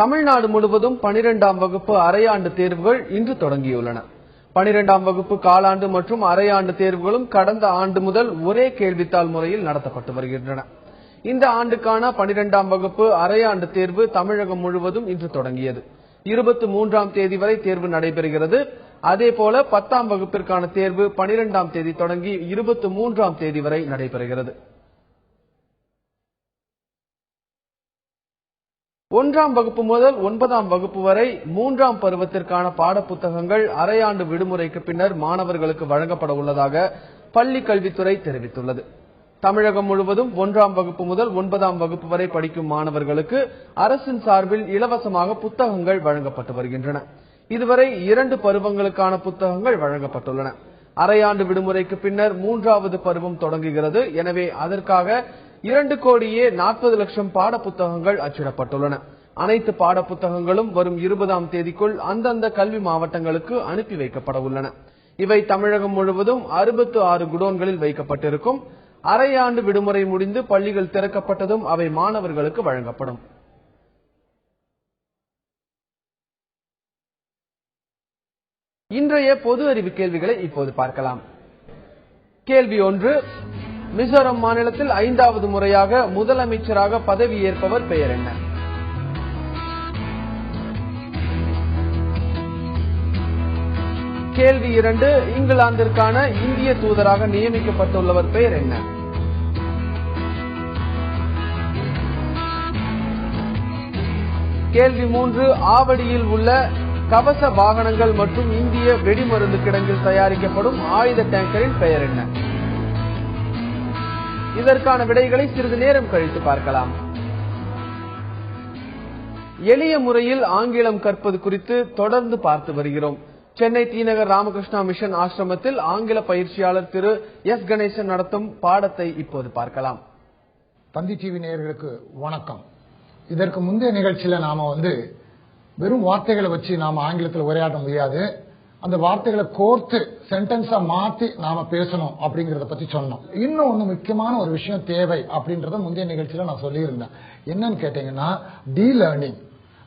தமிழ்நாடு முழுவதும் பனிரெண்டாம் வகுப்பு அரையாண்டு தேர்வுகள் இன்று தொடங்கியுள்ளன. பனிரெண்டாம் வகுப்பு காலாண்டு மற்றும் அரையாண்டு தேர்வுகளும் கடந்த ஆண்டு முதல் ஒரே கேள்வித்தாள் முறையில் நடத்தப்பட்டு வருகின்றன. இந்த ஆண்டுக்கான பனிரெண்டாம் வகுப்பு அரையாண்டு தேர்வு தமிழகம் முழுவதும் இன்று தொடங்கியது. இருபத்தி மூன்றாம் தேதி வரை தேர்வு நடைபெறுகிறது. அதேபோல பத்தாம் வகுப்பிற்கான தேர்வு பனிரெண்டாம் தேதி தொடங்கி இருபத்தி மூன்றாம் தேதி வரை நடைபெறுகிறது. ஒன்றாம் வகுப்பு முதல் ஒன்பதாம் வகுப்பு வரை மூன்றாம் பருவத்திற்கான பாடப்புத்தகங்கள் அரையாண்டு விடுமுறைக்கு பின்னர் மாணவர்களுக்கு வழங்கப்பட உள்ளதாக பள்ளி கல்வித்துறை தெரிவித்துள்ளது. தமிழகம் முழுவதும் ஒன்றாம் வகுப்பு முதல் ஒன்பதாம் வகுப்பு வரை படிக்கும் மாணவர்களுக்கு அரசின் சார்பில் இலவசமாக புத்தகங்கள் வழங்கப்பட்டு வருகின்றன. இதுவரை இரண்டு பருவங்களுக்கான புத்தகங்கள் வழங்கப்பட்டுள்ளன. அரையாண்டு விடுமுறைக்கு பின்னர் மூன்றாவது பருவம் தொடங்குகிறது. எனவே அதற்காக இரண்டு கோடியே நாற்பது லட்சம் பாட புத்தகங்கள் அச்சிடப்பட்டுள்ளன. அனைத்து பாட புத்தகங்களும் வரும் இருபதாம் தேதிக்குள் அந்தந்த கல்வி மாவட்டங்களுக்கு அனுப்பி வைக்கப்பட உள்ளன. இவை தமிழகம் முழுவதும் அறுபத்து ஆறு குடோன்களில் வைக்கப்பட்டிருக்கும். அரையாண்டு விடுமுறை முடிந்து பள்ளிகள் திறக்கப்பட்டதும் அவை மாணவர்களுக்கு வழங்கப்படும். இன்றைய பொது அறிவு கேள்விகளை இப்போது பார்க்கலாம். கேள்வி ஒன்று மிசோரம் மாநிலத்தில் ஐந்தாவது முறையாக முதலமைச்சராக பதவியேற்பவர் பெயர் என்ன? கேள்வி இரண்டு இங்கிலாந்திற்கான இந்திய தூதராக நியமிக்கப்பட்டுள்ளவர் பெயர் என்ன? கேள்வி மூன்று ஆவடியில் உள்ள கவச வாகனங்கள் மற்றும் இந்திய வெடிமருந்து கிடங்கில் தயாரிக்கப்படும் ஆயுத டேங்கரின் பெயர் என்ன? இதற்கான விடைகளை சிறிது நேரம் கழித்து பார்க்கலாம். எளிய முறையில் ஆங்கிலம் கற்பது குறித்து தொடர்ந்து பார்த்து வருகிறோம். சென்னை தீநகர் ராமகிருஷ்ணா மிஷன் ஆசிரமத்தில் ஆங்கில பயிற்சியாளர் திரு எஸ் கணேசன் நடத்தும் பாடத்தை இப்போது பார்க்கலாம். தந்தி டிவி நேயர்களுக்கு வணக்கம். இதற்கு முந்தைய நிகழ்ச்சியில நாம வந்து வெறும் வார்த்தைகளை வச்சு நாம ஆங்கிலத்தில் உரையாட முடியாது. அந்த வார்த்தைகளை கோர்த்து சென்டென்ஸா மாத்தி நாம பேசணும் அப்படிங்கறத பத்தி சொன்னோம். இன்னும் ஒண்ணு முக்கியமான ஒரு விஷயம் தேவை அப்படின்றத முந்தைய நிகழ்ச்சியில நான் சொல்லியிருந்தேன். என்னன்னு கேட்டீங்கன்னா D learning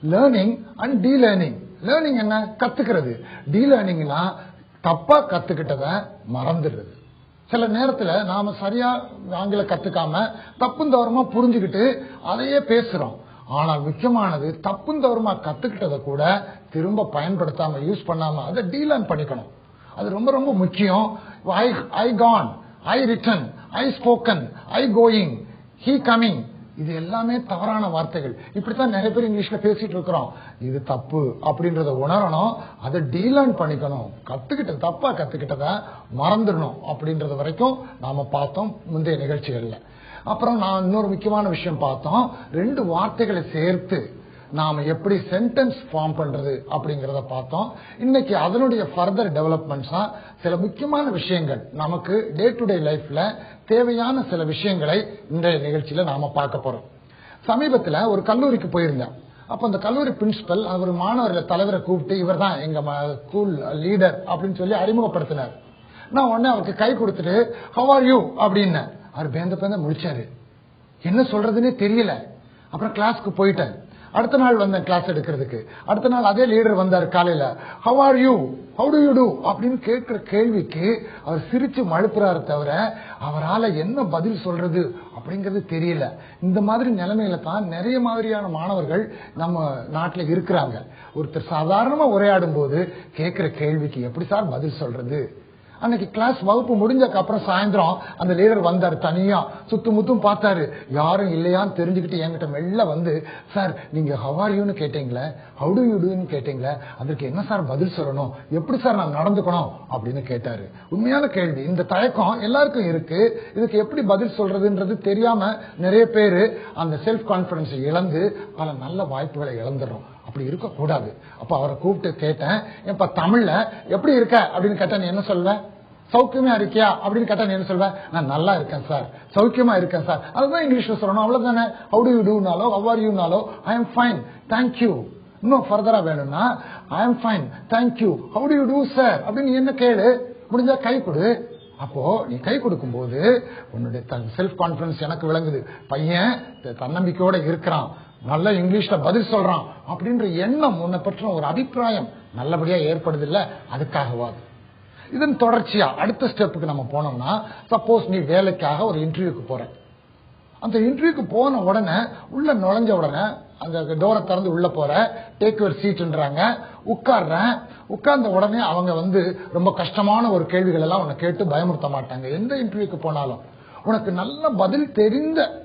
learning and D learning learning என்ன? கத்துக்கிறது. டி லேர்னிங்னா தப்பா கத்துக்கிட்டத மறந்துடுறது. சில நேரத்துல நாம சரியா ஆங்கில கத்துக்காம தப்பும் புரிஞ்சுக்கிட்டு அதையே பேசுறோம். ஆனா விஷமானது தப்பும் தவறுமா கத்துக்கிட்டதை கூட திரும்ப பயன்படுத்தாம யூஸ் பண்ணாம அதை டீலேர்ன் பண்ணிக்கணும். அது ரொம்ப ரொம்ப முக்கியம். I I can I written I spoken I going he coming இது எல்லாமே தவறான வார்த்தைகள். இப்படித்தான் நிறைய பேர் இங்கிலீஷ்ல பேசிட்டு இருக்கிறோம். இது தப்பு அப்படின்றத உணரணும் அதை டீலேர்ன் பண்ணிக்கணும். கத்துக்கிட்ட தப்பா கத்துக்கிட்டத மறந்துடணும் அப்படின்றது வரைக்கும் நாம பார்த்தோம் முந்தைய நிகழ்ச்சிகள்ல. அப்புறம் நான் இன்னொரு முக்கியமான விஷயம் பார்த்தோம். ரெண்டு வார்த்தைகளை சேர்த்து நாம எப்படி சென்டென்ஸ் ஃபார்ம் பண்றது அப்படிங்கறத பார்த்தோம். இன்னைக்கு அதனுடைய ஃபர்தர் டெவலப்மெண்ட்ஸா சில முக்கியமான விஷயங்கள் நமக்கு டே டு டே லைஃப்ல தேவையான சில விஷயங்களை இன்றைய நிகழ்ச்சியில நாம பார்க்க போறோம். சமீபத்துல ஒரு கல்லூரிக்கு போயிருந்தேன். அப்ப அந்த கல்லூரி பிரின்சிபல் அவர் மாணவர்களை தலைவரை கூப்பிட்டு இவர் தான் எங்க ஸ்கூல் லீடர் அப்படின்னு சொல்லி அறிமுகப்படுத்தினார். நான் உடனே அவருக்கு கை கொடுத்துட்டு ஹவ் ஆர் யூ அப்படின்னு அவர் பேந்த பேந்த முடிச்சாரு என்ன சொல்றதுன்னே தெரியல. அப்புறம் கிளாஸ்க்கு போயிட்டேன். அடுத்த நாள் வந்தேன் கிளாஸ் எடுக்கிறதுக்கு. அடுத்த நாள் அதே லீடர் வந்தார் காலையில. How are you how do you do அப்படின்னு கேட்கிற கேள்விக்கு அவர் சிரிச்சு மழுப்புறாரு தவிர அவரால் என்ன பதில் சொல்றது? அப்படிங்கிறது தெரியல. இந்த மாதிரி நிலைமையில தான் நிறைய மாதிரியான மாணவர்கள் நம்ம நாட்டில் இருக்கிறாங்க. ஒருத்தர் சாதாரணமாக உரையாடும் போது கேட்கிற கேள்விக்கு எப்படி சார் பதில் சொல்றது? அன்னைக்கு கிளாஸ் வகுப்பு முடிஞ்சதுக்கு அப்புறம் சாயந்தரம் அந்த லீடர் வந்தார் தனியா சுத்து முத்தும் பார்த்தாரு. யாரும் இல்லையான்னு தெரிஞ்சுக்கிட்டு என்கிட்ட மெல்ல வந்து சார் நீங்க ஹவாரியூன்னு கேட்டீங்களே? ஹவு டு யூ டூன்னு கேட்டீங்களே? அதற்கு என்ன சார் பதில் சொல்லணும்? எப்படி சார் நான் நடந்துக்கணும்? அப்படின்னு கேட்டாரு. உண்மையான கேள்வி. இந்த தயக்கம் எல்லாருக்கும் இருக்கு. இதுக்கு எப்படி பதில் சொல்றதுன்றது தெரியாம நிறைய பேர் அந்த செல்ஃப் கான்பிடன்ஸ் இழந்து பல நல்ல வாய்ப்புகளை இழந்துடுறோம். அப்படி இருக்கக்கூடாது. அப்ப அவரை கூப்பிட்டு கேட்டேன் இப்ப தமிழ்ல எப்படி இருக்க? அப்படின்னு கேட்டேன் நீ என்ன சொல்வேன் சௌக்கியமா இருக்கியா? அப்படின்னு கேட்டா நீ என்ன சொல்வேன் நான் நல்லா இருக்கேன் சார் சௌக்கியமா இருக்கேன் சார் அதுதான் இங்கிலீஷ்ல சொல்லணும். அவ்வளவுதானே? ஹவு டு யூ டூனாலோ how are யூனாலோ I am fine thank you இன்னும் ஃபர்தரா வேணும்னா I am fine thank you how do you do sir அப்படின்னு நீ என்ன கேளு? முடிஞ்சா கை கொடு. அப்போ நீ கை கொடுக்கும் போது உன்னுடைய செல்ஃப் கான்பிடன்ஸ் எனக்கு விளங்குது. பையன் தன்னம்பிக்கையோட இருக்கிறான். நல்ல இங்கிலீஷ்ல பதில் சொல்றான் அப்படின்ற எண்ணம் உன்னை பற்றின ஒரு அபிப்பிராயம் நல்லபடியா ஏற்படுது இல்ல அதுக்காகவாது இதன் தொடர்ச்சியா அடுத்த ஸ்டெப்புக்கு நம்ம போனோம்னா சப்போஸ் நீ வேலைக்காக ஒரு இன்டர்வியூக்கு போற. அந்த இன்டர்வியூக்கு போன உடனே உள்ள நுழைஞ்ச உடனே அந்த டோரை திறந்து உள்ள போற டேக் யுவர் சீட்ன்றாங்க உட்கார்றேன். உட்கார்ந்த உடனே அவங்க வந்து ரொம்ப கஷ்டமான ஒரு கேள்விகள் எல்லாம் உன்னை கேட்டு பயமுறுத்த மாட்டாங்க. எந்த இன்டர்வியூக்கு போனாலும். உனக்கு நல்ல பதில் தெரிந்த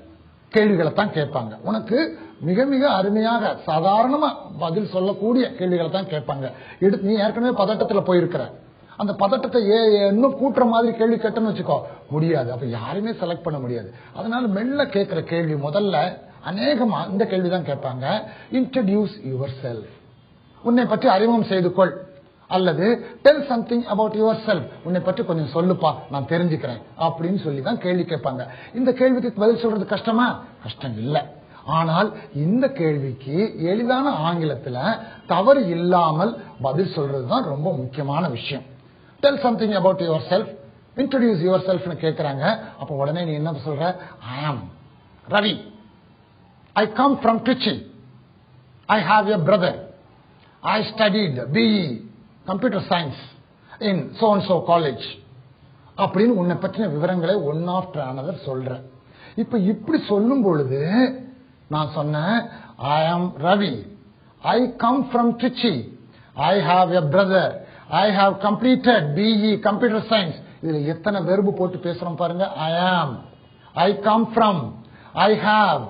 கேள்விகளை தான் கேட்பாங்க. உனக்கு மிக மிக அருமையாக சாதாரணமா பதில் சொல்லக்கூடிய கேள்விகளை தான் கேட்பாங்க. எடுத்து நீ ஏற்கனவே பதட்டத்துல போயிருக்கிற. அந்த பதட்டத்தை ஏ இன்னும் கூட்டுற மாதிரி கேள்வி கேட்டேன்னு வச்சுக்கோ. முடியாது. அப்ப யாருமே செலக்ட் பண்ண முடியாது. அதனால மெல்ல கேட்கிற கேள்வி முதல்ல அநேகமா இந்த கேள்வி தான் கேட்பாங்க. இன்ட்ரடியூஸ் யுவர் செல்ஃப் உன்னை பற்றி அறிமுகம் செய்து கொள். அல்லது tell something about yourself உன்னை பற்றி கொஞ்சம் சொல்லுப்பா நான் தெரிஞ்சுக்கிறேன் அப்படின்னு சொல்லி தான் கேள்வி கேட்பாங்க. இந்த கேள்விக்கு பதில் சொல்றது கஷ்டமா? கஷ்டம் இல்லை. ஆனால் இந்த கேள்விக்கு எளிதான ஆங்கிலத்துல தவறு இல்லாமல் பதில் சொல்றது தான் ரொம்ப முக்கியமான விஷயம். Tell something about yourself introduce your செல்ஃப்னு கேட்குறாங்க அப்போ உடனே நீ என்ன சொல்ற? I am Ravi I come from twitching I have a brother I studied BE computer science in so and so college அப்படின்னு உன்னை பற்றின விவரங்களை ஒன் ஆஃப்டர் another சொல்றேன். இப்ப இப்படி சொல்லும் பொழுது நான் சொன்னேன் I am Ravi I come from Trichy I have a brother I have completed BE computer science இதுல எத்தனை வெறுப்பு போட்டு பேசுறோம் பாருங்க. I am I come from I have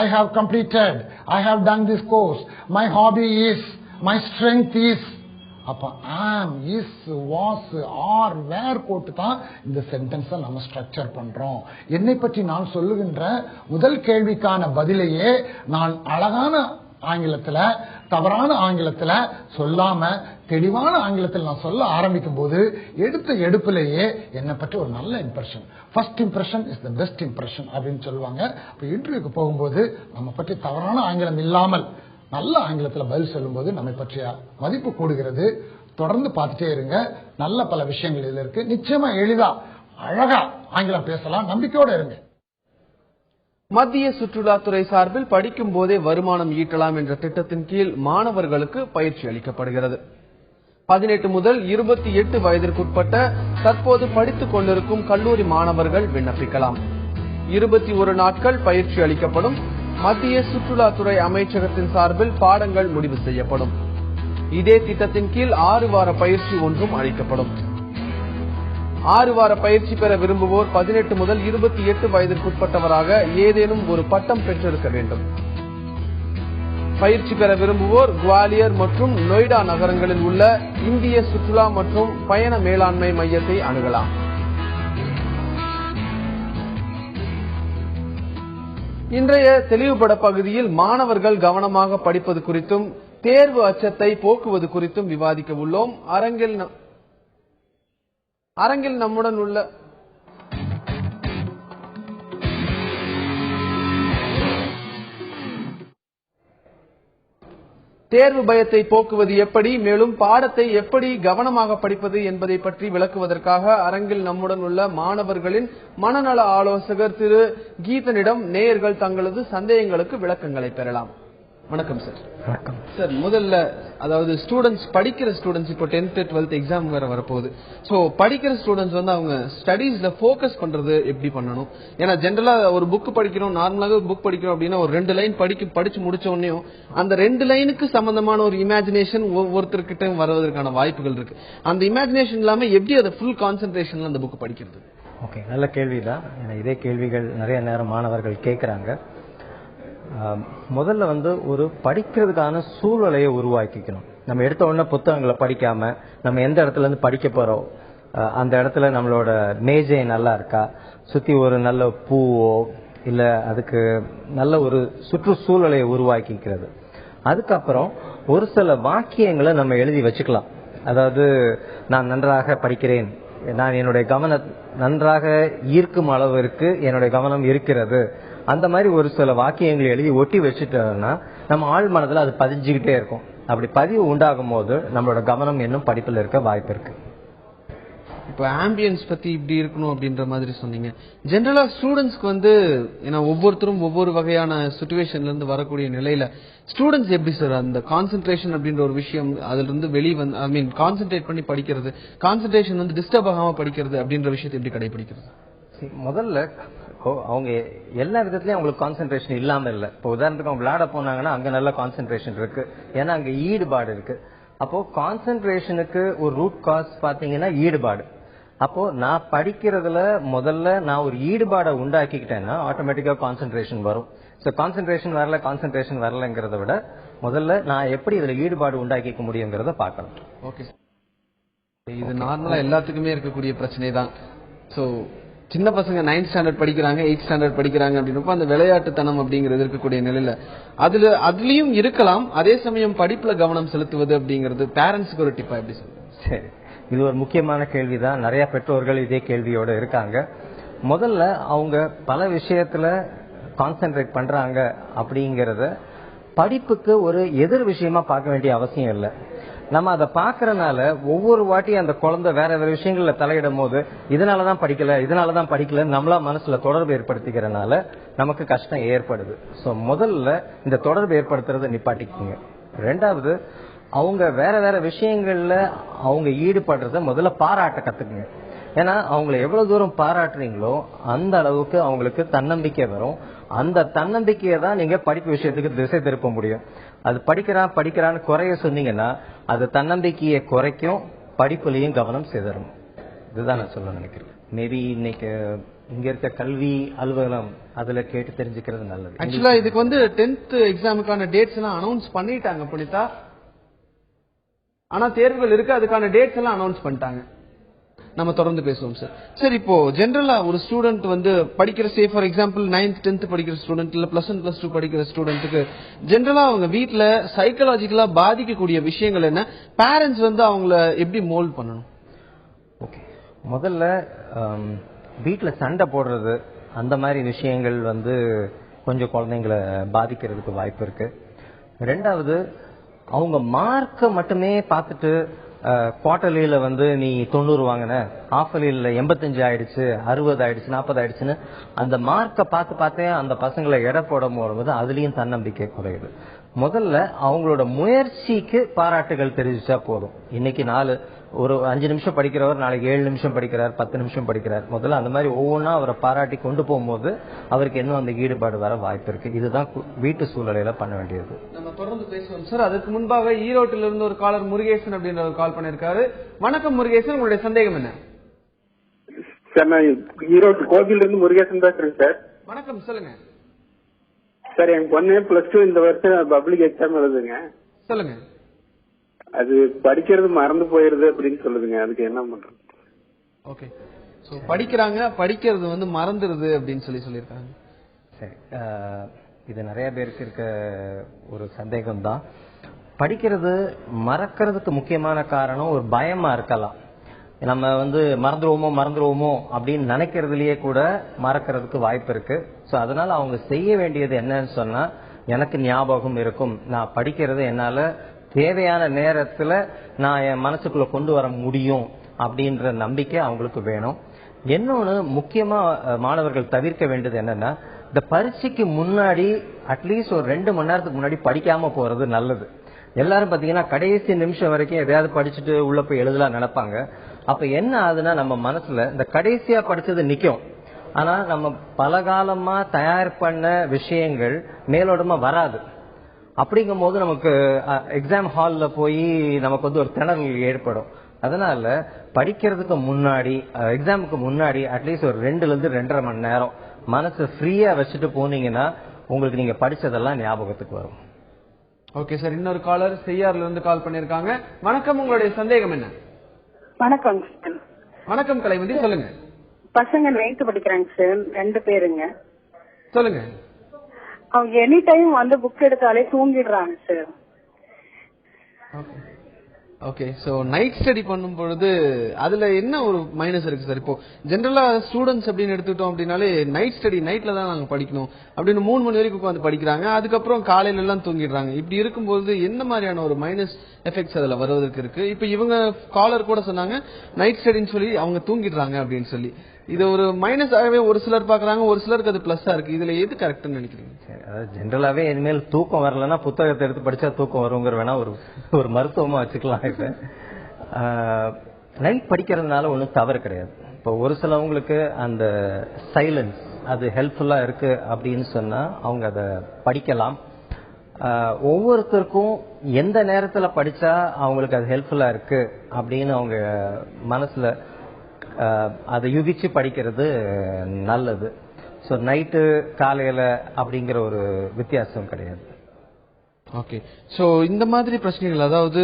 I have completed I have done this course my hobby is my strength is அப்ப am is was R வேர் போட்டு தான் இந்த சென்டென்ஸை நம்ம ஸ்ட்ரக்சர் பண்றோம். என்னை பற்றி நான் சொல்லுகின்ற முதல் கேள்விக்கான பதிலையே நான் அழகான ஆங்கிலத்துல தவறான ஆங்கிலத்துல சொல்லாம தெளிவான ஆங்கிலத்தில் நான் சொல்ல ஆரம்பிக்கும் போது எடுத்த எடுப்பிலேயே என்னை பற்றி ஒரு நல்ல impression first impression is the best impression அப்படின்னு சொல்லுவாங்க. இப்போ இன்டர்வியூக்கு போகும்போது நம்ம பற்றி தவறான ஆங்கிலம் இல்லாமல் நல்ல ஆங்கிலத்தில் பதில் சொல்லும்போது நம்மை பற்றிய மதிப்பு கூடுகிறது. தொடர்ந்து பார்த்துட்டே இருங்க. நல்ல பல விஷயங்கள் இதில் இருக்கு. நிச்சயமா எளிதா அழகா ஆங்கிலம் பேசலாம். நம்பிக்கையோடு இருங்க. மத்திய சுற்றுலாத்துறை சார்பில் படிக்கும் போதே வருமானம் ஈட்டலாம் என்ற திட்டத்தின் கீழ் மாணவர்களுக்கு பயிற்சி அளிக்கப்படுகிறது. பதினெட்டு முதல் இருபத்தி எட்டு வயதிற்குட்பட்ட தற்போது படித்துக் கொண்டிருக்கும் கல்லூரி மாணவர்கள் விண்ணப்பிக்கலாம். இருபத்தி ஒரு நாட்கள் பயிற்சி அளிக்கப்படும். மத்திய சுற்றுலாத்துறை அமைச்சகத்தின் சார்பில் பாடங்கள் முடிவு செய்யப்படும். இதே திட்டத்தின் கீழ் ஆறு வார பயிற்சி ஒன்றும் அளிக்கப்படும். ஆறு வார பயிற்சி பெற விரும்புவோர் பதினெட்டு முதல் இருபத்தி எட்டு வயதிற்குட்பட்டவராக ஏதேனும் ஒரு பட்டம் பெற்றிருக்க வேண்டும். பயிற்சி பெற விரும்புவோர் குவாலியர் மற்றும் நொய்டா நகரங்களில் உள்ள இந்திய சுற்றுலா மற்றும் பயண மேலாண்மை மையத்தை அணுகலாம். இன்றைய தெளிவுபட பகுதியில் மாணவர்கள் கவனமாக படிப்பது குறித்தும் தேர்வு அச்சத்தை போக்குவது குறித்தும் விவாதிக்க உள்ளோம். அரங்கில் அரங்கில் நம்முடன் உள்ள தேர்வு பயத்தை போக்குவது எப்படி மேலும் பாடத்தை எப்படி கவனமாக படிப்பது என்பதை பற்றி விளக்குவதற்காக அரங்கில் நம்முடன் உள்ள மாணவர்களின் மனநல ஆலோசகர் திரு கீதனிடம் நேயர்கள் தங்களது சந்தேகங்களுக்கு விளக்கங்களை பெறலாம். வணக்கம் சார் வணக்கம். சார் முதல்ல அதாவது ஸ்டூடெண்ட்ஸ் படிக்கிற ஸ்டூடெண்ட்ஸ் இப்போ டென்த் டுவெல்த் எக்ஸாம் வேற வரப்போகுது. ஸோ படிக்கிற ஸ்டூடெண்ட்ஸ் வந்து அவங்க ஸ்டடீஸ்ல ஃபோக்கஸ் பண்றது எப்படி பண்ணணும்? ஏன்னா ஜென்ரலா ஒரு புக் படிக்கிறோம் நார்மலாக ஒரு புக் படிக்கிறோம் அப்படின்னா ஒரு ரெண்டு லைன் படிக்க படிச்சு முடிச்ச உடனேயும் அந்த ரெண்டு லைனுக்கு சம்பந்தமான ஒரு இமேஜினேஷன் ஒவ்வொருத்தர்கிட்ட வருவதற்கான வாய்ப்புகள் இருக்கு. அந்த இமேஜினேஷன் இல்லாம எப்படி அதை ஃபுல் கான்சென்ட்ரேஷன்ல அந்த புக் படிக்கிறது? ஓகே நல்ல கேள்விதான். ஏன்னா இதே கேள்விகள் நிறைய நேரம் மாணவர்கள் கேட்குறாங்க முதல்ல வந்து ஒரு படிக்கிறதுக்கான சூழ்நிலையை உருவாக்கிக்கணும். நம்ம எடுத்த உடனே புத்தகங்களை படிக்காம நம்ம எந்த இடத்துல இருந்து படிக்க போறோம்? அந்த இடத்துல நம்மளோட மேஜை நல்லா இருக்கா? சுத்தி ஒரு நல்ல பூவோ இல்ல அதுக்கு நல்ல ஒரு சுற்றுச்சூழலை உருவாக்கிக்கிறது. அதுக்கப்புறம் ஒரு சில வாக்கியங்களை நம்ம எழுதி வச்சுக்கலாம். அதாவது நான் நன்றாக படிக்கிறேன். நான் என்னுடைய கவனம் நன்றாக ஈர்க்கும் அளவிற்கு என்னுடைய கவனம் இருக்கிறது. அந்த மாதிரி ஒரு சில வாக்கியங்களை எழுதி ஒட்டி வச்சுட்டோம்னா நம்ம ஆழ் மனதில் அது பதிஞ்சுக்கிட்டே இருக்கும். அப்படி பதிவு உண்டாகும் போது நம்மளோட கவனம் இன்னும் படிப்பில் இருக்க வாய்ப்பு இருக்கு. இப்போ ஆம்பியன்ஸ் பத்தி இப்படி இருக்கணும் அப்படின்ற மாதிரி சொன்னீங்க. ஜென்ரலா ஸ்டூடெண்ட்ஸ்க்கு வந்து ஏன்னா ஒவ்வொருத்தரும் ஒவ்வொரு வகையான சுச்சுவேஷன்ல இருந்து வரக்கூடிய நிலையில ஸ்டூடெண்ட்ஸ் எப்படி சார் அந்த கான்சென்ட்ரேஷன் அப்படின்ற ஒரு விஷயம் அதுல இருந்து வெளியே வந்து ஐ மீன் கான்சென்ட்ரேட் பண்ணி படிக்கிறது கான்சென்ட்ரேஷன் வந்து டிஸ்டர்ப் ஆகாம படிக்கிறது அப்படின்ற விஷயத்தை எப்படி கடைபிடிக்கிறது முதல்ல அவங்க எல்லா விதத்துலயும் அவங்களுக்கு கான்சென்ட்ரேஷன் இல்லாம இல்ல இப்போ உதாரணத்துக்கு அவங்க விளையாட போனாங்கன்னா அங்க நல்ல கான்சென்ட்ரேஷன் இருக்கு. ஏன்னா அங்க ஈடுபாடு இருக்கு. அப்போ கான்சென்ட்ரேஷனுக்கு ஒரு ரூட் காஸ் பாத்தீங்கன்னா ஈடுபாடு. அப்போ நான் படிக்கிறதுல முதல்ல நான் ஒரு ஈடுபாடை உண்டாக்கிக்கிட்டேன்னா ஆட்டோமேட்டிக்கா கான்சென்ட்ரேஷன் வரும். ஸோ கான்சென்ட்ரேஷன் வரல கான்சென்ட்ரேஷன் வரலங்கிறத விட முதல்ல நான் எப்படி இதுல ஈடுபாடு உண்டாக்கிக்க முடியுங்கிறத பார்க்கணும். ஓகே இது நார்மலா எல்லாத்துக்குமே இருக்கக்கூடிய பிரச்சனை தான் சோ சின்ன பசங்க நைன்த் ஸ்டாண்டர்ட் படிக்கிறாங்க எயிட் ஸ்டாண்டர்ட் படிக்கிறாங்க அப்படின்றப்ப அந்த விளையாட்டுத்தனம் அப்படிங்கிறது இருக்கக்கூடிய நிலையில அதுல அதுலயும் இருக்கலாம் அதே சமயம் படிப்புல கவனம் செலுத்துவது அப்படிங்கிறது பேரண்ட்ஸுக்கு ஒரு டிப்பா எப்படி சொல்லுங்க சரி. இது ஒரு முக்கியமான கேள்விதான். நிறைய பெற்றோர்கள் இதே கேள்வியோட இருக்காங்க. முதல்ல அவங்க பல விஷயத்துல கான்சென்ட்ரேட் பண்றாங்க அப்படிங்கறத படிப்புக்கு ஒரு எதிர் விஷயமா பார்க்க வேண்டிய அவசியம் இல்லை. நம்ம அதை பாக்குறதுனால ஒவ்வொரு வாட்டி அந்த குழந்தை வேற வேற விஷயங்கள்ல தலையிடும் போது இதனாலதான் படிக்கல இதனாலதான் படிக்கல நம்மளா மனசுல தொடர்பு ஏற்படுத்திக்கிறனால நமக்கு கஷ்டம் ஏற்படுது. சோ முதல்ல இந்த தொடர்பு ஏற்படுத்துறதை நிப்பாட்டிக்குங்க. ரெண்டாவது அவங்க வேற வேற விஷயங்கள்ல அவங்க ஈடுபடுறத முதல்ல பாராட்ட கத்துக்குங்க. ஏன்னா அவங்கள எவ்வளவு தூரம் பாராட்டுறீங்களோ அந்த அளவுக்கு அவங்களுக்கு தன்னம்பிக்கை வரும். அந்த தன்னம்பிக்கையை தான் நீங்க படிப்பு விஷயத்துக்கு திசை திருப்ப முடியும். அது படிக்கிறான் படிக்கிறான்னு குறைய சொன்னீங்கன்னா அது தன்னம்பிக்கையை குறைக்கும் படிப்புலயும் கவனம் சிதறும். இதுதான் நான் சொல்ல நினைக்கிறேன். மேபி இன்னைக்கு இங்க இருக்க கல்வி அலுவலகம் அதுல கேட்டு தெரிஞ்சுக்கிறது நல்லது. ஆக்சுவலா இதுக்கு வந்து டென்த் எக்ஸாமுக்கான டேட்ஸ் எல்லாம் அனௌன்ஸ் பண்ணிட்டாங்க புனிதா. ஆனா தேர்வுகள் இருக்கு அதுக்கான டேட்ஸ் எல்லாம் அனௌன்ஸ் பண்ணிட்டாங்க. நம்ம தொடர்ந்து பேசுவோம் சார் சார் இப்போ ஜென்ரலா ஒரு ஸ்டூடெண்ட் வந்து படிக்கிற say for example ninth tenth படிக்கிற ஸ்டூடெண்ட் இல்ல பிளஸ் ஒன் பிளஸ் டூ படிக்கிற ஸ்டூடெண்ட்டுக்கு ஜென்ரலா அவங்க வீட்ல சைக்கலாஜிக்கலா பாதிக்கக்கூடிய விஷயங்கள் என்ன? பேரண்ட்ஸ் வந்து அவங்கள எப்படி மோல்ட் பண்ணணும்? ஓகே முதல்ல ஆம், வீட்ல சண்டை போடுறது அந்த மாதிரி விஷயங்கள் வந்து கொஞ்சம் குழந்தைங்களை பாதிக்கிறதுக்கு வாய்ப்பு இருக்கு. ரெண்டாவது அவங்க மார்க்கை மட்டுமே பார்த்துட்டு குவார்டர்லியில் வந்து நீ தொண்ணூறு வாங்கின. ஹாஃபலியில எண்பத்தஞ்சு ஆயிடுச்சு அறுபது ஆயிடுச்சு நாற்பது ஆயிடுச்சுன்னு அந்த மார்க்கை பார்த்து பார்த்தே அந்த பசங்களை எடை போட போகும்போது அதுலயும் தன்னம்பிக்கை குறையுது. முதல்ல அவங்களோட முயற்சிக்கு பாராட்டுகள் தெரிவிச்சா போதும். இன்னைக்கு நாலு ஒரு அஞ்சு நிமிஷம் படிக்கிறவர் நாளைக்கு ஏழு நிமிஷம் படிக்கிறார் பத்து நிமிஷம் படிக்கிறார். முதல்ல அந்த மாதிரி ஒவ்வொன்றா அவரை பாராட்டி கொண்டு போகும்போது அவருக்கு இன்னும் அந்த ஈடுபாடு வர வாய்ப்பு இருக்கு. இதுதான் வீட்டு சூழ்நிலையில பண்ண வேண்டியது. நம்ம தொடர்ந்து பேசுவோம். சார் அதுக்கு முன்பாக ஈரோட்டில இருந்து ஒரு காலர் முருகேசன் அப்படின்றவர் கால் பண்ணிருக்காரு வணக்கம் முருகேசன் உங்களுடைய சந்தேகம் என்ன? சார் நான் ஈரோடு கோபில இருந்து முருகேசன் பேசுறேன் சார். வணக்கம் சொல்லுங்க. சார் என் பொண்ணு பிளஸ் டூ இந்த வருஷம் பப்ளிக் எக்ஸாம் எழுதுங்க சொல்லுங்க. அது படிக்கிறது மறந்து போயிருது அப்படின்னு சொல்லுதுங்க. அதுக்கு என்ன பண்றது? ஓகே சோ படிக்கிறாங்க படிக்கிறது வந்து மறந்துருது அப்படின்னு சொல்லி சொல்லியிருக்காங்க. சரி. இது நிறைய பேருக்கு இருக்க ஒரு சந்தேகம் தான் படிக்கிறது மறக்கிறதுக்கு முக்கியமான காரணம் ஒரு பயமா இருக்கலாம். நம்ம வந்து மறந்துருவோமோ மறந்துருவோமோ அப்படின்னு நினைக்கிறதுலயே கூட மறக்கிறதுக்கு வாய்ப்பு இருக்கு. சோ அதனால அவங்க செய்ய வேண்டியது என்னன்னு சொன்னா எனக்கு ஞாபகம் இருக்கும். நான் படிக்கிறது என்னால தேவையான நேரத்துல நான் என் மனசுக்குள்ள கொண்டு வர முடியும் அப்படின்ற நம்பிக்கை அவங்களுக்கு வேணும். இன்னொன்னு முக்கியமா மாணவர்கள் தவிர்க்க வேண்டியது என்னன்னா இந்த பரீட்சைக்கு முன்னாடி அட்லீஸ்ட் ஒரு ரெண்டு மணி நேரத்துக்கு முன்னாடி படிக்காம போறது நல்லது. எல்லாரும் பாத்தீங்கன்னா கடைசி நிமிஷம் வரைக்கும் எதையாவது படிச்சுட்டு உள்ள போய் எழுதலாம் நினைப்பாங்க. அப்ப என்ன ஆகுதுன்னா நம்ம மனசுல இந்த கடைசியா படிச்சது நிக்கும். ஆனா நம்ம பல காலமாக தயார் பண்ண விஷயங்கள் மேலோடமாக வராது. அப்படிங்கும் போது நமக்கு எக்ஸாம் ஹால்ல போய் நமக்கு வந்து ஒரு திணறல் ஏற்படும். அதனால படிக்கிறதுக்கு முன்னாடி எக்ஸாமுக்கு முன்னாடி அட்லீஸ்ட் ஒரு ரெண்டுல இருந்து ரெண்டரை மணி நேரம் மனசு ஃப்ரீயா வச்சுட்டு போனீங்கன்னா உங்களுக்கு நீங்க படிச்சதெல்லாம் ஞாபகத்துக்கு வரும். ஓகே சார் இன்னொரு காலர் செய்யார்ல இருந்து கால் பண்ணிருக்காங்க வணக்கம் உங்களுடைய சந்தேகம் என்ன? வணக்கம் வணக்கம் கலைவதி சொல்லுங்க. பசங்க நைன்த் படிக்கிறாங்க சார் ரெண்டு பேருங்க. சொல்லுங்க. அவங்க எனி டைம் வந்து புக் எடுத்தாலே தூங்கிடுறாங்க sir okay okay so night study பண்ணும் பொழுது அதுல என்ன ஒரு மைனஸ் இருக்கு சார் இப்போ ஜென்ரலா ஸ்டூடெண்ட்ஸ் அப்படின்னு எடுத்துக்கிட்டோம் அப்படின்னாலே நைட் ஸ்டடி நைட்ல தான் நாங்க படிக்கணும். அப்படின்னு மூணு மணி வரைக்கும் உட்காந்து படிக்கிறாங்க. அதுக்கப்புறம் காலையில எல்லாம் தூங்கிடுறாங்க. இப்படி இருக்கும்போது என்ன மாதிரியான ஒரு மைனஸ் எஃபெக்ட்ஸ் அதுல வருவதற்கு இருக்கு? இப்போ இவங்க காலர் கூட சொன்னாங்க நைட் ஸ்டடின்னு சொல்லி அவங்க தூங்கிடுறாங்க அப்படின்னு சொல்லி. இது ஒரு மைனஸ் ஆகவே ஒரு சிலர் பாக்குறாங்க ஒரு சிலருக்கு அது பிளஸ்ஸா இருக்கு. இதுல எது கரெக்ட்னு நினைக்கிறீங்க? அதாவது ஜென்ரலாவே இனிமேல் தூக்கம் வரலன்னா புத்தகத்தை எடுத்து படிச்சா தூக்கம் வருங்கிற வேணா ஒரு ஒரு மருத்துவமா வச்சுக்கலாம் இப்ப. நைட் படிக்கிறதுனால ஒன்றும் தவறு கிடையாது. இப்போ ஒரு சிலவங்களுக்கு அந்த சைலன்ஸ் அது ஹெல்ப்ஃபுல்லா இருக்கு அப்படின்னு சொன்னா அவங்க அதை படிக்கலாம். ஒவ்வொருத்தருக்கும் எந்த நேரத்தில் படித்தா அவங்களுக்கு அது ஹெல்ப்ஃபுல்லாக இருக்கு அப்படின்னு அவங்க மனசில் அதை யுகிச்சு படிக்கிறது நல்லது. ஸோ நைட்டு காலையில அப்படிங்கிற ஒரு வித்தியாசம் கிடையாது. ஓகே சோ இந்த மாதிரி பிரச்சனைகள் அதாவது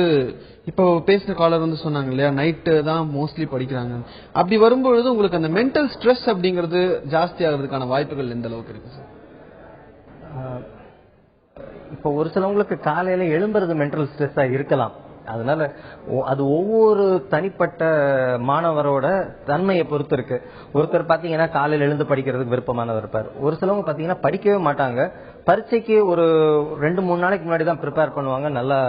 இப்போ பேசின காலர் வந்து சொன்னாங்க இல்லையா நைட்டு தான் மோஸ்ட்லி படிக்கிறாங்க அப்படி வரும்பொழுது உங்களுக்கு அந்த மென்டல் ஸ்ட்ரெஸ் அப்படிங்கிறது ஜாஸ்தி ஆகிறதுக்கான வாய்ப்புகள் எந்த அளவுக்கு இருக்கு சார் இப்போ ஒரு சிலவங்களுக்கு காலையில எழும்புறது மென்டல் ஸ்ட்ரெஸ்ஸா இருக்கலாம். அதனால ஒ- அது ஒவ்வொரு தனிப்பட்ட மாணவரோட தன்மையை பொறுத்து இருக்கு. ஒருத்தர் பாத்தீங்கன்னா காலையில் எழுந்து படிக்கிறதுக்கு விருப்பமானவர் இருப்பார். ஒரு சிலவங்க பாத்தீங்கன்னா படிக்கவே மாட்டாங்க. பரீட்சைக்கு ஒரு ரெண்டு மூணு நாளைக்கு முன்னாடி தான் ப்ரிப்பேர் பண்ணுவாங்க. நல்லா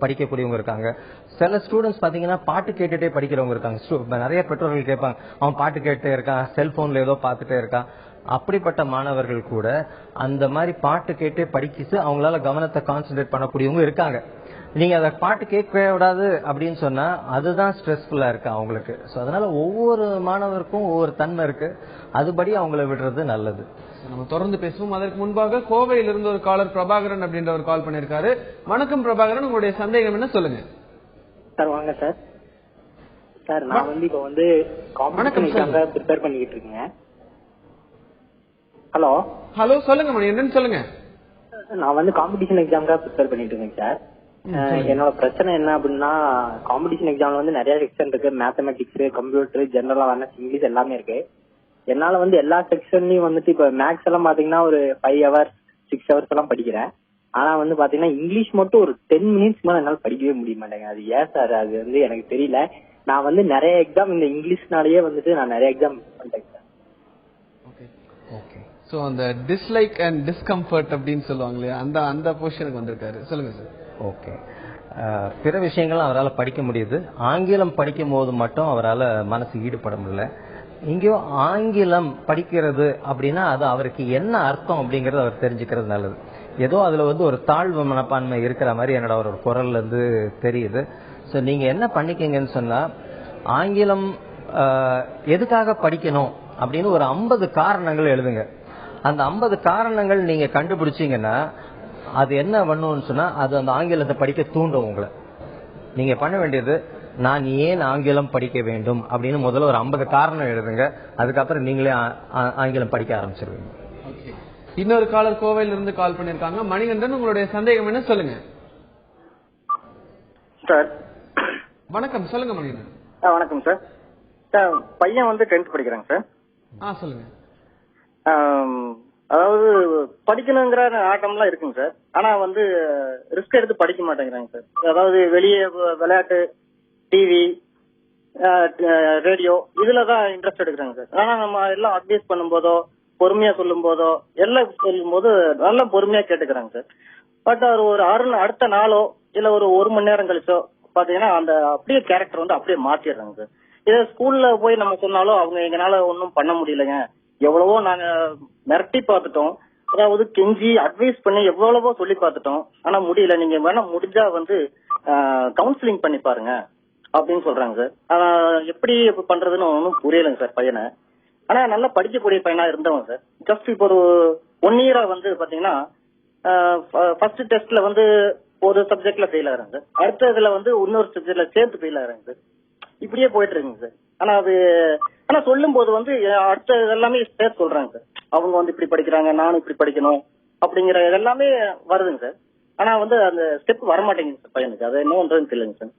படிக்கக்கூடியவங்க இருக்காங்க. சில ஸ்டூடெண்ட்ஸ் பாத்தீங்கன்னா பாட்டு கேட்டுட்டே படிக்கிறவங்க இருக்காங்க. நிறைய பெற்றோர்கள் கேட்பாங்க. அவன் பாட்டு கேட்டே இருக்கான். செல்போன்ல ஏதோ பார்த்துட்டே இருக்கான். அப்படிப்பட்ட மாணவர்கள் கூட அந்த மாதிரி பாட்டு கேட்டு படிக்கிச்சு அவங்களால கவனத்தை கான்சென்ட்ரேட் பண்ணக்கூடியவங்க இருக்காங்க. நீங்க அதை பாட்டு கேட்கவே விடாது அப்படின்னு சொன்னா அதுதான் ஸ்ட்ரெஸ்ஃபுல்லா இருக்கு அவங்களுக்கு. ஸோ அதனால ஒவ்வொரு மாணவருக்கும் ஒவ்வொரு தன்மை இருக்கு. அதுபடி அவங்கள விடுறது நல்லது. நம்ம தொடர்ந்து பேசுவோம். அதற்கு முன்பாக கோவையில இருந்து ஒரு காலர் பிரபாகரன் அப்படின்றவர் கால் பண்ணிருக்காரு வணக்கம் பிரபாகரன். உங்களுடைய சந்தேகம் என்ன சொல்லுங்க? சார் வாங்க சார். சார் நான் வந்து இப்போ வந்து வணக்கம் காம்படிஷன் ப்ரிப்பேர் பண்ணிக்கிட்டு இருக்கேங்க ஹலோ? ஹலோ சொல்லுங்க மணி. என்னன்னு சொல்லுங்க. நான் வந்து காம்படிஷன் எக்ஸாம்க்காக ப்ரிப்பேர் பண்ணிட்டு இருக்கேன் சார். என்னோட பிரச்சனை என்ன அப்படின்னா காம்படிஷன் எக்ஸாம்ல வந்து நிறைய செக்ஷன் இருக்கு. Mathematics computer general awareness English எல்லாமே இருக்கு. என்னால வந்து எல்லா செக்ஷன்லயும் வந்துட்டு இப்ப மேக்ஸ் எல்லாம் பாத்தீங்கன்னா ஒரு ஃபைவ் ஹவர்ஸ் சிக்ஸ் ஹவர்ஸ் எல்லாம் படிக்கிறேன். ஆனா வந்து பாத்தீங்கன்னா இங்கிலீஷ் மட்டும் ஒரு டென் மினிட்ஸ் மேல என்னால படிக்கவே முடிய மாட்டேங்க அது ஏன் சார் அது வந்து எனக்கு தெரியல. நான் வந்து நிறைய எக்ஸாம் இந்த இங்கிலீஷ்னாலேயே வந்துட்டு நான் நிறைய எக்ஸாம் பண்ணிட்டேன் சார் ஓகே ஓகே சோ அந்த டிஸ்லைக் அண்ட் டிஸ்கம்ஃபர்ட் அப்படின்னு சொல்லுவாங்க இல்லையா? அந்த அந்த பொசிஷனுக்கு வந்திருக்காரு. சொல்லுங்க சார் ஓகே பிற விஷயங்களும் அவரால் படிக்க முடியுது. ஆங்கிலம் படிக்கும் போது மட்டும் அவரால் மனசு ஈடுபட முடியல. இங்கேயோ ஆங்கிலம் படிக்கிறது அப்படின்னா அது அவருக்கு என்ன அர்த்தம் அப்படிங்கறது அவர் தெரிஞ்சுக்கிறது நல்லது. ஏதோ அதுல வந்து ஒரு தாழ்வு மனப்பான்மை இருக்கிற மாதிரி என்னோட ஒரு குரல்ல இருந்து தெரியுது. ஸோ நீங்க என்ன பண்ணிக்கீங்கன்னு சொன்னா ஆங்கிலம் எதுக்காக படிக்கணும் அப்படின்னு ஒரு ஐம்பது காரணங்கள் எழுதுங்க. அந்த ஐம்பது காரணங்கள் நீங்க கண்டுபிடிச்சீங்கன்னா அது என்ன பண்ணும்னு சொன்னா அது அந்த ஆங்கிலத்தை படிக்க தூண்டும் உங்களை. நீங்க பண்ண வேண்டியது நான் ஏன் ஆங்கிலம் படிக்க வேண்டும்? அப்படின்னு முதல்ல ஒரு ஐம்பது காரணம் எழுதுங்க. அதுக்கப்புறம் நீங்களே ஆங்கிலம் படிக்க ஆரம்பிச்சிருவீங்க. ஓகே இன்னொரு காலர் கோவையில இருந்து கால் பண்ணிருக்காங்க மணிகண்டன் உங்களுடைய சந்தேகம் என்ன சொல்லுங்க. சார். வணக்கம். சொல்லுங்க மணிகண்டன். வணக்கம் சார். சார் பையன் வந்து டென்த் படிக்கிறாங்க சார். ஆ சொல்லுங்க. அதாவது படிக்கணுங்கிற ஆட்டம்லாம் இருக்குங்க சார். ஆனா வந்து ரிஸ்க் எடுத்து படிக்க மாட்டேங்கிறாங்க சார். அதாவது வெளியே விளையாட்டு டிவி ரேடியோ இதுல தான் இன்ட்ரெஸ்ட் எடுக்கிறாங்க சார். ஆனா நம்ம எல்லாம் அட்வைஸ் பண்ணும்போதோ பொறுமையா சொல்லும் போதோ எல்லாம் சொல்லும் போது நல்லா பொறுமையா கேட்டுக்கிறாங்க சார். பட் அவர் ஒரு அருண் அடுத்த நாளோ இல்ல ஒரு ஒரு மணி நேரம் கழிச்சோ பாத்தீங்கன்னா அந்த அப்படியே கேரக்டர் வந்து அப்படியே மாத்திடுறாங்க சார். இதே ஸ்கூல்ல போய் நம்ம சொன்னாலும் அவங்க எங்கனால ஒன்றும் பண்ண முடியலங்க. எவ்வளவோ நாங்க மிரட்டி பார்த்துட்டோம். அதாவது கெஞ்சி அட்வைஸ் பண்ணி எவ்வளவோ சொல்லி பார்த்துட்டோம். ஆனா முடியல. நீங்க வேணா முடிஞ்சா வந்து கவுன்சிலிங் பண்ணி பாருங்க. அப்படின்னு சொல்றாங்க சார். ஆனா எப்படி பண்றதுன்னு ஒன்றும் புரியலைங்க சார் பையனை. ஆனா நல்லா படிக்கக்கூடிய பையனா இருந்தவன் சார். ஜஸ்ட் இப்போ ஒரு ஒன் இயரா வந்து பாத்தீங்கன்னா ஃபர்ஸ்ட் டெஸ்ட்ல வந்து ஒரு சப்ஜெக்ட்ல ஃபெயில் ஆகிறாங்க சார். அடுத்த இதுல வந்து இன்னொரு சப்ஜெக்ட்ல சேர்த்து ஃபெயில் ஆகிறாங்க சார். இப்படியே போயிட்டு இருக்குங்க சார். ஆனா அது ஆனா சொல்லும் போது வந்து அடுத்த இதெல்லாமே சேர்த்து சொல்றாங்க. சார் அவங்க வந்து இப்படி படிக்கிறாங்க நானும் இப்படி படிக்கணும் அப்படிங்கிற இதெல்லாமே வருதுங்க சார். ஆனா வந்து அந்த ஸ்டெப் வரமாட்டேங்குது சார் பையனுக்கு. அது என்னன்றது தெரியலங்க சார்.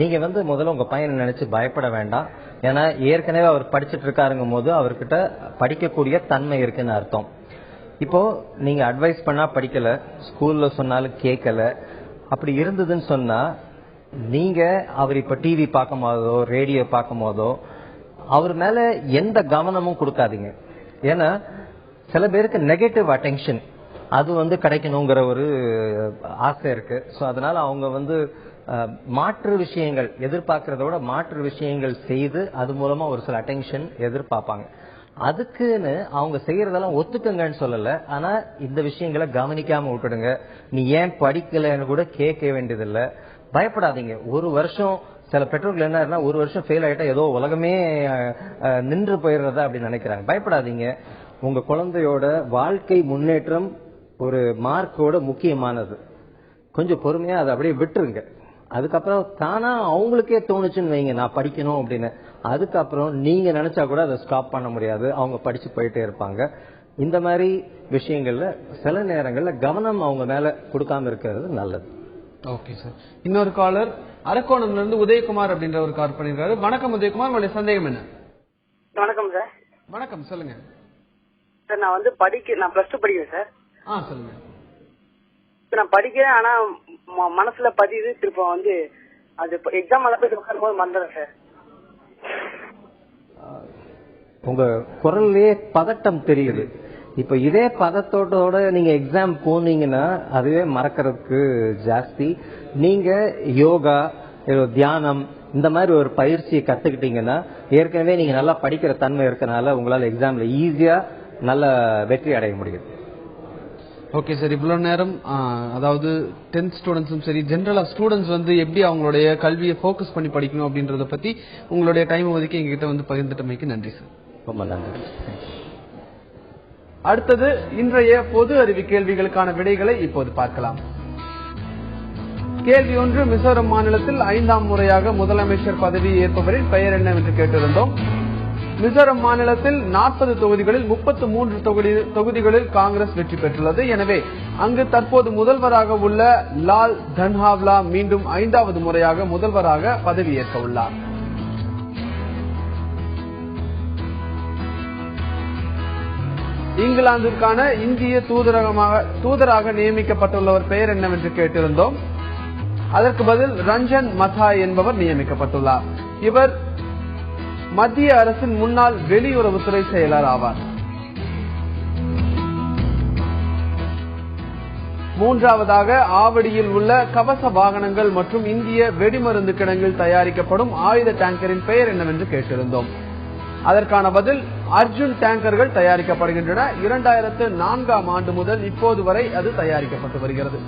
நீங்க வந்து முதல்ல உங்க பையனை நினைச்சு பயப்பட வேண்டாம். ஏன்னா ஏற்கனவே அவர் படிச்சுட்டு இருக்காருங்கும் போது அவர்கிட்ட படிக்கக்கூடிய தன்மை இருக்குன்னு அர்த்தம். இப்போ நீங்க அட்வைஸ் பண்ணா படிக்கல ஸ்கூல்ல சொன்னாலும் கேட்கல. அப்படி இருந்ததுன்னு சொன்னா நீங்க அவர் இப்ப டிவி பார்க்கும் போதோ ரேடியோ பார்க்கும் போதோ அவர் மேல எந்த கவனமும் கொடுக்காதீங்க. ஏன்னா சில பேருக்கு நெகட்டிவ் அட்டென்ஷன் அது வந்து கிடைக்கணுங்கிற ஒரு ஆசை இருக்கு. ஸோ அதனால அவங்க வந்து மாற்று விஷயங்கள் எதிர்பார்க்கறத விட மாற்று விஷயங்கள் செய்து அது மூலமா ஒரு சில அட்டென்ஷன் எதிர்பார்ப்பாங்க. அதுக்குன்னு அவங்க செய்யறதெல்லாம் ஒத்துக்கங்கன்னு சொல்லல. ஆனா இந்த விஷயங்களை கவனிக்காம விட்டுடுங்க. நீ ஏன் படிக்கலைன்னு கூட கேட்க வேண்டியதில்லை. பயப்படாதீங்க. ஒரு வருஷம் சில பெற்றோர்கள் என்ன ஒரு வருஷம் ஃபெயில் ஆகிட்டா ஏதோ உலகமே நின்று போயிடுறதா அப்படின்னு நினைக்கிறாங்க. பயப்படாதீங்க. உங்க குழந்தையோட வாழ்க்கை முன்னேற்றம் ஒரு மார்க்கோட முக்கியமானது. கொஞ்சம் பொறுமையா அதை அப்படியே விட்டுருங்க. அதுக்கப்புறம் தானா அவங்களுக்கே தோணுச்சுன்னு வைங்க. நான் படிக்கணும் அப்படின்னு. அதுக்கப்புறம் நீங்க நினைச்சா கூட அதை ஸ்டாப் பண்ண முடியாது. அவங்க படிச்சு போயிட்டே இருப்பாங்க. இந்த மாதிரி விஷயங்கள்ல சில நேரங்கள்ல கவனம் அவங்க மேல கொடுக்காம இருக்கிறது நல்லது. ஓகே சார் இன்னொரு காலர் அரக்கோணம்ல இருந்து உதயகுமார் அப்படின்ற ஒரு கால் பண்ணிருக்காரு. வணக்கம் உதயகுமார். உங்களுடைய சந்தேகம் என்ன? வணக்கம் சார் வணக்கம் சொல்லுங்க. சார் நான் வந்து படிக்க நான் பிளஸ் டூ படிக்கிறேன் சார் ஆ சொல்லுங்க. இப்ப நான் படிக்கிறேன் ஆனா ம- மனசுல பதியுது. திருப்ப வந்து அது எக்ஸாம் உட்காரும் போது மறந்துடுறேன் சார் உங்க குரல்லே பதட்டம் தெரியுது. இப்ப இதே பதத்தோட நீங்க எக்ஸாம் போனீங்கன்னா அதுவே மறக்கறதுக்கு ஜாஸ்தி. நீங்க யோகா தியானம் இந்த மாதிரி ஒரு பயிற்சியை கத்துக்கிட்டீங்கன்னா ஏற்கனவே நீங்க நல்லா படிக்கிற தன்மை இருக்கனால உங்களால எக்ஸாம்ல ஈஸியா நல்ல வெற்றி அடைய முடியும் ஓகே சார் இவ்வளவு நேரம் அதாவது டென்த் ஸ்டூடெண்ட்ஸும் சரி ஜென்ரலா ஸ்டூடெண்ட்ஸ் வந்து எப்படி அவங்களுடைய கல்வியை ஃபோக்கஸ் பண்ணி படிக்கணும் அப்படின்றத பத்தி உங்களுடைய டைம் ஒதுக்கி எங்ககிட்ட வந்து பகிர்ந்துட்டமைக்கு நன்றி சார் ரொம்ப நன்றி. அடுத்தது இன்றைய பொது அறிவு கேள்விகளுக்கான விடைகளை இப்போது பார்க்கலாம். கேள்வி ஒன்று மிசோரம் மாநிலத்தில் ஐந்தாம் முறையாக முதலமைச்சர் பதவி ஏற்பவரின் பெயர் என்னவென்று கேட்டிருந்தோம். மிசோரம் மாநிலத்தில் நாற்பது தொகுதிகளில் முப்பத்து மூன்று தொகுதி தொகுதிகளில் காங்கிரஸ் வெற்றி பெற்றுள்ளது. எனவே அங்கு தற்போது முதல்வராக உள்ள லால் தன்ஹாவ்லா மீண்டும் ஐந்தாவது முறையாக முதல்வராக பதவியேற்க உள்ளார். இங்கிலாந்திற்கான இந்திய தூதரகமாக தூதராக நியமிக்கப்பட்டுள்ளவர் பெயர் என்னவென்று கேட்டிருந்தோம். அதற்கு பதில் ரஞ்சன் மத்தாய் என்பவர் நியமிக்கப்பட்டுள்ளார். இவர் மத்திய அரசின் முன்னாள் வெளியுறவுத்துறை செயலர் ஆவார். மூன்றாவதாக ஆவடியில் உள்ள கவச வாகனங்கள் மற்றும் இந்திய வெடிமருந்து கிடங்கில் தயாரிக்கப்படும் ஆயுத டேங்கரின் பெயர் என்னவென்று கேட்டிருந்தோம். அதற்கான பதில் அர்ஜுன் டேங்கர்கள் தயாரிக்கப்படுகின்றன. இரண்டாயிரத்து நான்காம் ஆண்டு முதல் இப்போது வரை அது தயாரிக்கப்பட்டு வருகிறது.